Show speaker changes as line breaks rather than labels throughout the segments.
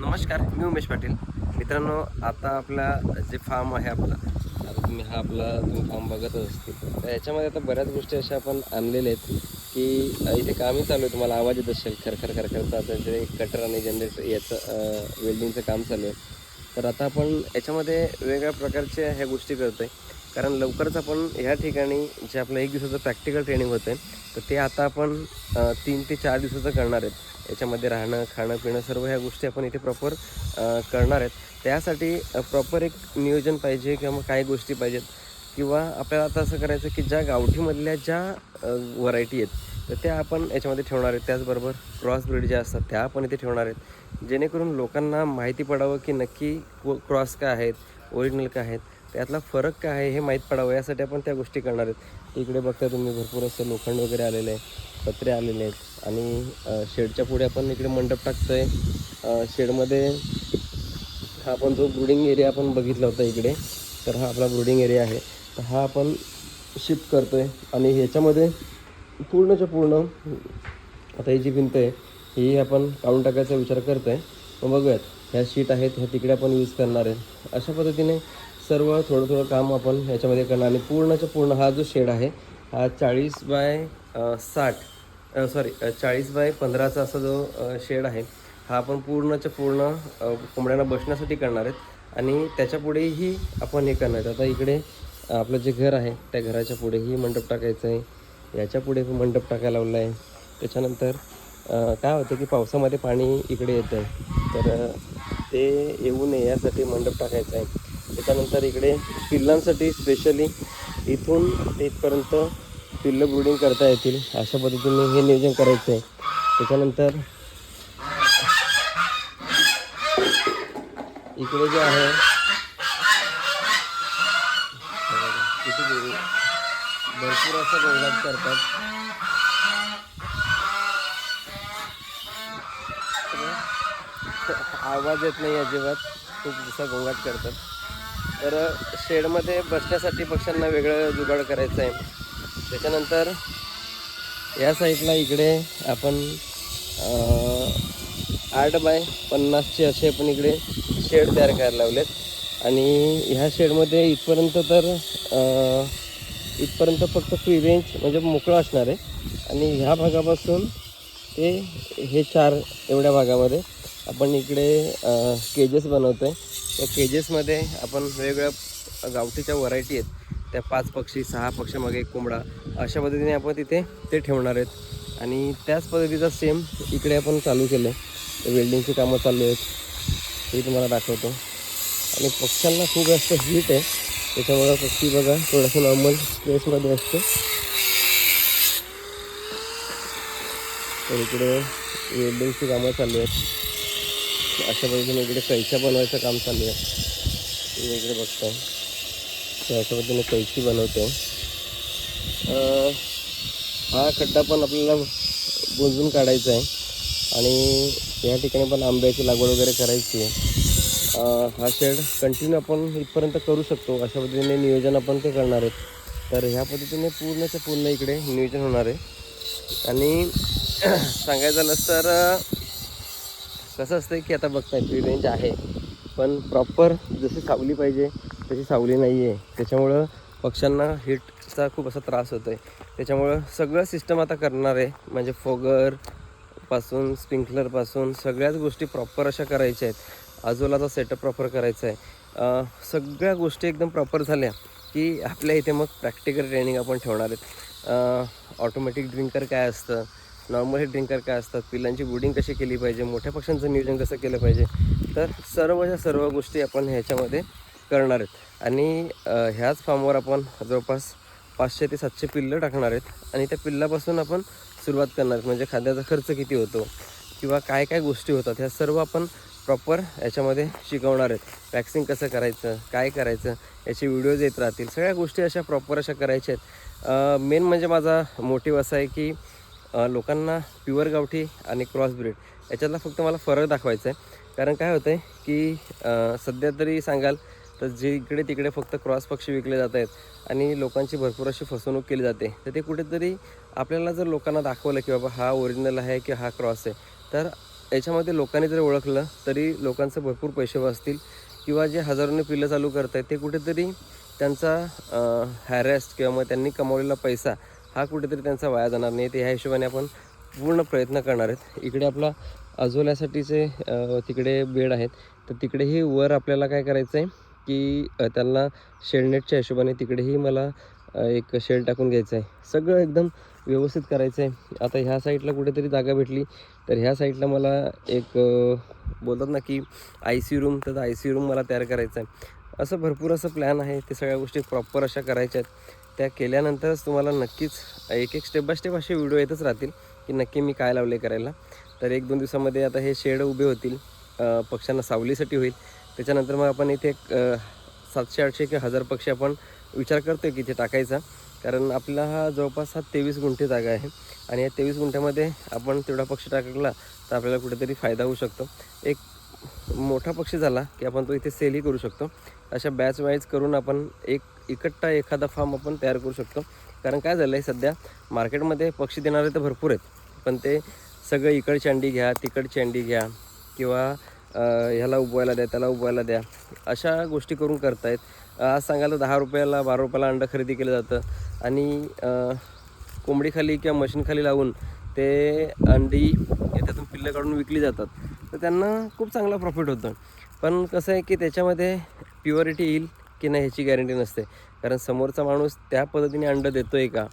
नमस्कार मी उमेश पाटील. मित्रांनो आता आपला जे फार्म आहे आपला आता तुम्ही हा आपला तुम्ही फार्म बघतच असतील तर याच्यामध्ये आता बऱ्याच गोष्टी अशा आपण आणलेल्या आहेत की इथे कामही चालू आहे. तुम्हाला आवाज येत असेल खरखर खरखरचा आता जे कटर आणि जनरेटर याचं वेल्डिंगचं काम चालू आहे. तर आता आपण याच्यामध्ये वेगळ्या प्रकारच्या ह्या गोष्टी करतो आहे कारण लवकरच आपण ह्या ठिकाणी जे आपलं एक दिवसाचं प्रॅक्टिकल ट्रेनिंग होतं आहे तर ते आता आपण तीन ते चार दिवसाचं करणार आहेत. याच्यामध्ये राहणं खाणं पिणं सर्व ह्या गोष्टी आपण इथे प्रॉपर करणार आहेत. त्यासाठी प्रॉपर एक नियोजन पाहिजे किंवा मग काही गोष्टी पाहिजेत. किंवा आपल्याला आता असं करायचं की ज्या गावठीमधल्या ज्या व्हरायटी आहेत तर त्या आपण याच्यामध्ये ठेवणार आहेत. त्याचबरोबर क्रॉस ब्रीड ज्या असतात त्या आपण इथे ठेवणार आहेत. जेणेकरून लोकांना माहिती पडावं की नक्की क्रॉस काय आहेत ओरिजिनल काय आहेत. त्यातला फरक काय आहे हे माहीत पडावं यासाठी आपण त्या गोष्टी करणार आहेत. इकडे बघता तुम्ही भरपूर असं लोखंड वगैरे आलेलं आहे पत्रे आलेले आहेत. आणि शेडच्या पुढे आपण इकडे मंडप टाकतो आहे शेडमध्ये हा आपण जो ब्रुडिंग एरिया आपण बघितला होता इकडे तर हा आपला ब्रुडिंग एरिया आहे. तर हा आपण शिफ्ट आहे आणि ह्याच्यामध्ये पूर्णच्या पूर्ण आता ही जी भिंत आहे ही आपण काढून टाकायचा विचार करतो आहे मग बघूयात ह्या शीट आहेत ह्या तिकडे आपण यूज करणार आहे. अशा पद्धतीने सर्व थोडं थोडं काम आपण ह्याच्यामध्ये करणार आणि पूर्णच्या पूर्ण हा जो शेड आहे हा चाळीस बाय साठ सॉरी चाळीस बाय पंधराचा असा जो शेड आहे हा आपण पूर्णच्या पूर्ण कोंबड्यांना बसण्यासाठी करणार आहेत आणि त्याच्या पुढेही आपण हे करणार आहेत. आता इकडे आपलं जे घर आहे त्या घराच्या पुढेही मंडप टाकायचं आहे. याच्यापुढे मंडप टाकायला लावला आहे. त्याच्यानंतर काय होतं की पावसामध्ये पाणी इकडे येतं आहे तर ते येऊ नये यासाठी मंडप टाकायचा आहे. त्याच्यानंतर इकडे पिल्लांसाठी स्पेशली इथून ते इथपर्यंत पिल्लं ब्रुडिंग करता येतील. अशा पद्धतीने हे नियोजन करायचं आहे. त्याच्यानंतर इकडे जे आहे किती भरपूर असं गोंगाट करतात. आवाज येत नाही अजिबात. खूप जसा गोंगाट करतात. तर शेडमध्ये बसण्यासाठी पक्ष्यांना वेगळं जुगाड करायचं आहे. त्याच्यानंतर या साईडला इकडे आपण आठ बाय पन्नासचे असे आपण इकडे शेड तयार करायला लावलेत. आणि ह्या शेडमध्ये इथपर्यंत तर इथपर्यंत फक्त फ्री रेंज म्हणजे मोकळं असणार आहे. आणि ह्या भागापासून ते हे चार एवढ्या भागामध्ये आपण इकडे केजेस बनवतो आहे त्या केजेसमध्ये आपण वेगवेगळ्या गावठीच्या व्हरायटी आहेत. त्या पाच पक्षी सहा पक्षी मागे एक कोंबडा. अशा पद्धतीने आपण तिथे ते ठेवणार आहेत. आणि त्याच पद्धतीचा सेम इकडे आपण चालू केलं आहे वेल्डिंगची कामं चालू आहेत. हे तुम्हाला दाखवतो. आणि पक्ष्यांना खूप जास्त हीट आहे. त्याच्यामुळं पक्षी बघा थोडंसं नॉर्मल स्पेसमध्ये असतो. तर इकडे वेल्डिंगची कामं चालू आहेत. अशा पद्धतीने इकडे कैच्या बनवायचं काम चालू आहे. तुम्ही इकडे बघताय. तर अशा पद्धतीने कैची बनवतो. हा खड्डा पण आपल्याला बुंजून काढायचा आहे. आणि या ठिकाणी पण आंब्याची लागवड वगैरे करायची आहे. हा शेड कंटिन्यू आपण इथपर्यंत करू शकतो. अशा पद्धतीने नियोजन आपण ते करणार आहेत तर ह्या पद्धतीने पूर्णच्या पूर्ण इकडे नियोजन होणार आहे. आणि सांगायचं झालं तर कसं असतं की आता बघताय फ्री रेंज आहे. पण प्रॉपर जशी सावली पाहिजे तशी सावली नाही आहे त्याच्यामुळं पक्ष्यांना हिटचा खूप असा त्रास होतो आहे त्याच्यामुळं सगळं सिस्टम आता करणार आहे. म्हणजे फोगरपासून स्प्रिंकलरपासून सगळ्याच गोष्टी प्रॉपर अशा करायच्या आहेत. आजूलाचा सेटअप प्रॉपर करायचा आहे. सगळ्या गोष्टी एकदम प्रॉपर झाल्या की आपल्या इथे मग प्रॅक्टिकल ट्रेनिंग आपण ठेवणार आहेत. ऑटोमॅटिक ड्रिंकर काय असतं? नॉर्मल हे ड्रिंकर काय असतात? पिल्लांची ब्रुडिंग कशी केली पाहिजे? मोठ्या पक्ष्यांचं नियोजन कसं केलं पाहिजे? तर सर्वच्या सर्व गोष्टी आपण ह्याच्यामध्ये करणार आहेत. आणि ह्याच फार्मवर आपण जवळपास पाचशे ते सातशे पिल्लं टाकणार आहेत. आणि त्या पिल्लापासून आपण सुरुवात करणार आहेत. म्हणजे खाद्याचा खर्च किती होतो? किंवा काय काय गोष्टी होतात? ह्या सर्व आपण प्रॉपर याच्यामध्ये शिकवणार आहेत. वॅक्सिंग कसं करायचं? काय करायचं? याचे व्हिडिओज येत राहतील. सगळ्या गोष्टी अशा प्रॉपर अशा करायच्या आहेत. मेन म्हणजे माझा मोटिव्ह असा आहे की लोकांना प्युअर गावठी आणि क्रॉस ब्रीड याच्यातला फक्त मला फरक दाखवायचा आहे कारण काय होतं आहे की सध्या तरी सांगाल तर जे इकडे तिकडे फक्त क्रॉस पक्षी विकले जात आहेत आणि लोकांची भरपूर अशी फसवणूक केली जाते तर ते कुठेतरी आपल्याला जर लोकांना दाखवलं की बाबा हा ओरिजिनल आहे की हा क्रॉस आहे तर याच्यामध्ये लोकांनी जर ओळखलं तरी लोकांचं भरपूर पैसे वाचतील किंवा जे हजारोने पिल्लं चालू करत आहेत ते कुठेतरी त्यांचा हॅरेस्ट किंवा मग त्यांनी कमवलेला पैसा हा कुठेतरी त्यांचा वाया जाणार नाही. ते ह्या हिशोबाने आपण पूर्ण प्रयत्न करणार आहेत. इकडे आपला अजोल्यासाठीचे तिकडे बेड आहेत. तर तिकडेही वर आपल्याला काय करायचं आहे की त्यांना शेडनेटच्या हिशोबाने तिकडेही मला एक शेड टाकून घ्यायचं आहे सगळं एकदम व्यवस्थित करायचं आहे आता ह्या साईडला कुठेतरी जागा भेटली तर ह्या साईडला मला एक बोलतात ना की आय सी रूम तर आय सी रूम मला तयार करायचं आहे असं भरपूर असं प्लॅन आहे. ते सगळ्या गोष्टी प्रॉपर अशा करायच्या आहेत त्या केल्यानंतरच तुम्हाला नक्कीच एक एक स्टेप बाय स्टेप असे व्हिडिओ येतच राहतील की नक्की मी काय लावले करायला. तर एक दोन दिवसामध्ये आता हे शेड उभे होतील पक्ष्यांना सावलीसाठी होईल. त्याच्यानंतर मग आपण इथे एक सातशे आठशे किंवा हजार पक्षी आपण विचार करतोय की इथे टाकायचा. कारण आपला हा जवळपास हा तेवीस गुंठे जागा आहे. आणि या तेवीस गुंठ्यामध्ये आपण तेवढा पक्षी टाकला तर आपल्याला कुठेतरी फायदा होऊ शकतो. एक मोठा पक्षी झाला की आपण तो इथे सेलही करू शकतो. अशा बॅच वाईज करून आपण एक इकट्टा एखादा फार्म आपण तयार करू शकतो. कारण काय झालं आहे सध्या मार्केटमध्ये पक्षी देणारे तर भरपूर आहेत. पण ते सगळं इकडची अंडी घ्या तिकडची अंडी घ्या किंवा ह्याला उबवायला द्या त्याला उबवायला द्या. अशा गोष्टी करून करतायत. आज सांगायला दहा रुपयाला बारा रुपयाला अंडं खरेदी केलं जातं. आणि कोंबडीखाली किंवा मशीनखाली लावून ते अंडी त्यातून पिल्लं काढून विकली जातात. तर त्यांना खूप चांगला प्रॉफिट होतं. पण कसं आहे की त्याच्यामध्ये प्युअरिटी येईल की नाही ह्याची गॅरंटी नसते. कारण समोरचा माणूस त्या पद्धतीने अंडं देतो आहे का?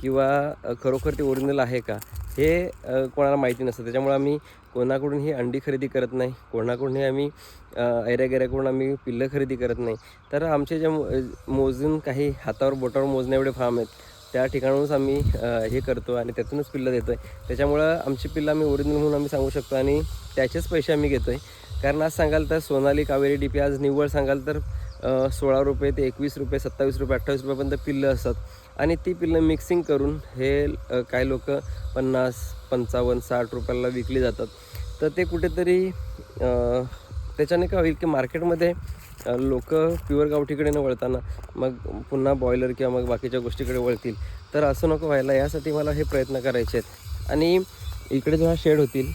किंवा खरोखर ते ओरिजिनल आहे का? हे कोणाला माहिती नसतं. त्याच्यामुळे आम्ही कोणाकडून ही अंडी खरेदी करत नाही कोणाकडूनही आम्ही ऐऱ्यागेऱ्याकडून आम्ही पिल्लं खरेदी करत नाही. तर आमचे जे मो- मोजून काही हातावर बोटावर मोजण्या एवढे फार्म आहेत. त्या ठिकाणूनच आम्ही हे करतो आणि त्यातूनच पिल्लं देतो आहे त्याच्यामुळं आमची पिल्लं आम्ही ओरिजिनल म्हणून आम्ही सांगू शकतो आणि त्याचेच पैसे आम्ही घेतो आहे कारण आज सांगाल तर सोनाली कावेरी डी पी आज निव्वळ सांगाल तर सोळा रुपये ते एकवीस रुपये सत्तावीस रुपये अठ्ठावीस रुपयापर्यंत पिल्लं असतात. आणि ती पिल्लं मिक्सिंग करून हे काही लोक पन्नास पंचावन्न साठ रुपयाला विकली जातात. तर ते कुठेतरी त्याच्याने काय होईल की मार्केटमध्ये लोक प्युअर गावठीकडे न वळताना मग पुन्हा बॉयलर किंवा मग बाकीच्या गोष्टीकडे वळतील. तर असं नको व्हायला. यासाठी मला हे प्रयत्न करायचे आहेत. आणि इकडे जेव्हा शेड होतील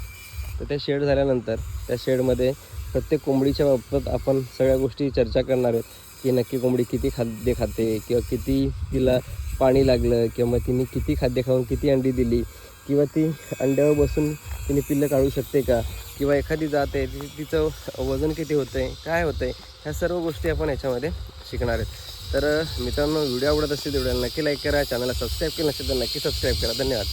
तर त्या शेड झाल्यानंतर त्या शेडमध्ये प्रत्येक कोंबडीच्या बाबतीत आपण सगळ्या गोष्टी चर्चा करणार आहेत की नक्की कोंबडी किती खाद्य खाते किंवा किती तिला पाणी लागलं किंवा मग तिने किती खाद्य खाऊन किती अंडी दिली किंवा ती अंड्यावर बसून तिने पिल्लं काढू शकते का? किंवा एखादी जात आहे ति तिचं वजन किती होतं आहे काय होतं आहे ह्या सर्व गोष्टी आपण याच्यामध्ये शिकणार आहेत. तर मित्रांनो व्हिडिओ आवडत असतील व्हिडिओला नक्की लाईक करा चॅनलला सबस्क्राईब केलं नसेल तर नक्की सबस्क्राईब करा. धन्यवाद.